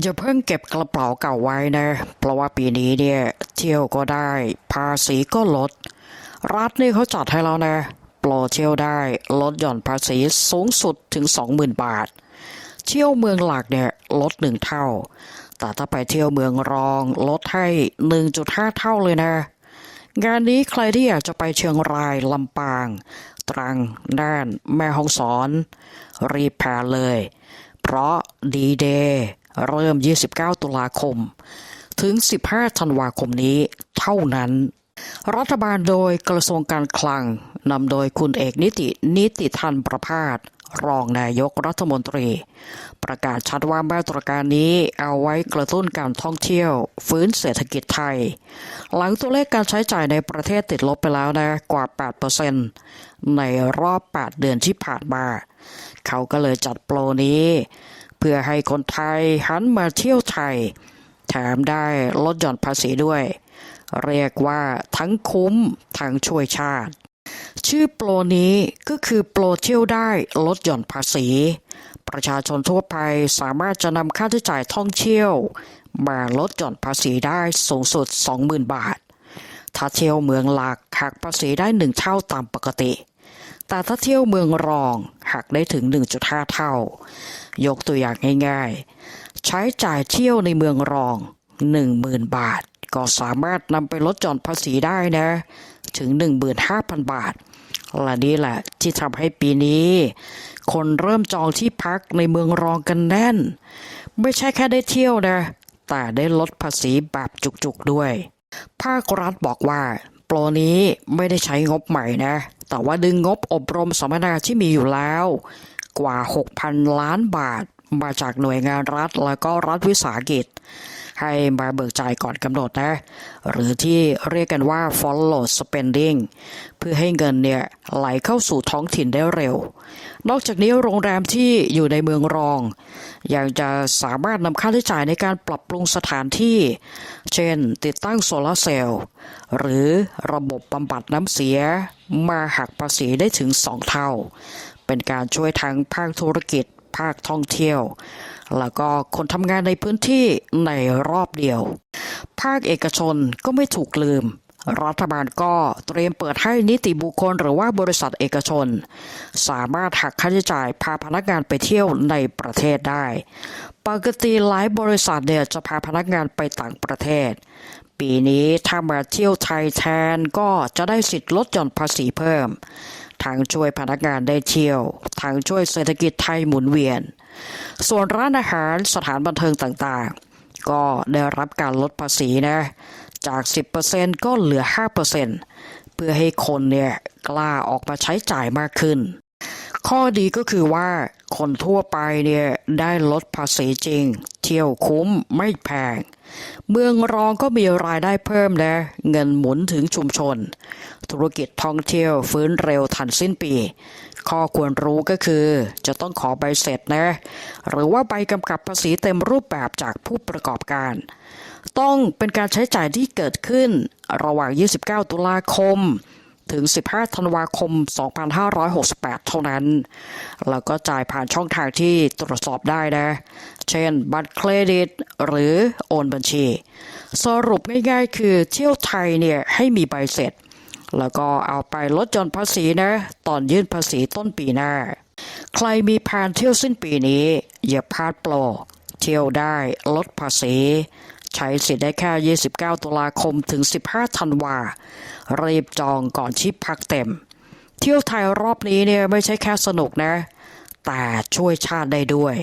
อย่าเพิ่งเก็บกระเป๋าเก่าไว้นะ เพราะว่าปีนี้เนี่ย เที่ยวก็ได้ ภาษีก็ลด รัฐนี่เขาจัดให้แล้วนะโปรเที่ยวได้ลดหย่อนภาษีสูงสุดถึง 20,000 บาท เที่ยวเมืองหลักเนี่ยลดหนึ่งเท่า แต่ถ้าไปเที่ยวเมืองรองลดให้ 1.5 เท่าเลยนะ งานนี้ใครที่อยากจะไปเชียงรายลำปาง ตรังน่าน แม่ฮ่องสอน รีบแพลเลย เพราะดีเดย์ เริ่ม 29 ตุลาคม ถึง 15 ธันวาคมนี้เท่านั้น รัฐบาลโดยกระทรวงการคลังนำโดยคุณเอกนิตินิติทันประพาสรองนายกรัฐมนตรี ประกาศชัดว่ามาตรการนี้เอาไว้กระตุ้นการท่องเที่ยว ฟื้นเศรษฐกิจไทย หลังตัวเลขการใช้จ่ายในประเทศติดลบไปแล้วนะกว่า 8%ในรอบ 8 เดือนที่ผ่านมา เขาก็เลยจัดโปรนี้ พื่อให้คนไทยหันมาเที่ยวไทย แถมได้ลดหย่อนภาษีด้วย เรียกว่าทั้งคุ้มทั้งช่วยชาติ ชื่อโปรนี้ก็คือโปรเที่ยวได้ลดหย่อนภาษี ประชาชนทั่วไปสามารถจะนำค่าใช้จ่ายท่องเที่ยว มาลดหย่อนภาษีได้สูงสุด 20,000 บาท ถ้าเที่ยวเมืองหลักหักภาษีได้หนึ่งเท่าตามปกติ แต่ถ้าเที่ยวเมืองรองหักได้ถึง 1.5 เท่า ยกตัวอย่างง่ายๆ ใช้จ่ายเที่ยวในเมืองรอง 10,000 บาท ก็สามารถนำไปลดหย่อนภาษีได้นะ ถึง 15,000 บาทและนี่แหละที่ทำให้ปีนี้ คนเริ่มจองที่พักในเมืองรองกันแน่น ไม่ใช่แค่ได้เที่ยวนะ แต่ได้ลดภาษีแบบจุกๆด้วย ภาครัฐบอกว่า โปรนี้ไม่ได้ใช้งบใหม่นะ แต่ว่าดึงงบอบรมสัมมนาที่มีอยู่แล้ว กว่า 6,000 ล้านบาทมาจากหน่วยงานรัฐแล้วก็รัฐวิสาหกิจ ให้มาเบิกจ่ายก่อนกำหนดนะ หรือที่เรียกกันว่า follow spending เพื่อให้เงินเนี่ยไหลเข้าสู่ท้องถิ่นได้เร็ว นอกจากนี้โรงแรมที่อยู่ในเมืองรอง ยังจะสามารถนำค่าใช้จ่ายในการปรับปรุงสถานที่ เช่น ติดตั้งโซลาร์เซลล์หรือระบบบำบัดน้ำเสียมาหักภาษีได้ถึง 2 เท่า เป็นการช่วยทั้งภาคธุรกิจภาคท่องเที่ยว แล้วก็คนทำงานในพื้นที่ในรอบเดียว ภาคเอกชนก็ไม่ถูกลืม รัฐบาลก็เตรียมเปิดให้นิติบุคคลหรือว่าบริษัทเอกชน สามารถหักค่าใช้จ่ายพาพนักงานไปเที่ยวในประเทศได้ ปกติหลายบริษัทเนี่ยจะพาพนักงานไปต่างประเทศ ปีนี้ถ้ามาเที่ยวไทยแทนก็จะได้สิทธิ์ลดหย่อนภาษีเพิ่ม ทั้งช่วยพนักงานได้เที่ยว ทั้งช่วยเศรษฐกิจไทยหมุนเวียน ส่วนร้านอาหารสถานบันเทิงต่างๆ ก็ได้รับการลดภาษีนะ จาก 10%ก็เหลือ 5%เพื่อให้คนเนี่ยกล้าออกมาใช้จ่ายมากขึ้น ข้อดีก็คือว่า คนทั่วไปเนี่ยได้ลดภาษีจริง เที่ยวคุ้มไม่แพง เมืองรองก็มีรายได้เพิ่มนะเงินหมุนถึงชุมชน ธุรกิจท่องเที่ยวฟื้นเร็วทันสิ้นปี ข้อควรรู้ก็คือจะต้องขอใบเสร็จนะ หรือว่าใบกำกับภาษีเต็มรูปแบบจากผู้ประกอบการ ต้องเป็นการใช้จ่ายที่เกิดขึ้นระหว่าง 29 ตุลาคม ถึง 15 ธันวาคม 2568 เท่านั้น แล้วก็จ่ายผ่านช่องทางที่ตรวจสอบได้นะ เช่น บัตรเครดิต หรือโอนบัญชี สรุปง่ายๆคือเที่ยวไทยเนี่ยให้มีใบเสร็จ แล้วก็เอาไปลดหย่อนภาษีนะ ตอนยื่นภาษีต้นปีหน้า ใครมีแผนเที่ยวสิ้นปีนี้ อย่าพลาดโปร เที่ยวได้ลดภาษี ใช้สิทธิ์ได้แค่ 29 ตุลาคมถึง 15 ธันวา รีบจองก่อนชิปพักเต็ม เที่ยวไทยรอบนี้เนี่ยไม่ใช่แค่สนุกนะ แต่ช่วยชาติได้ด้วย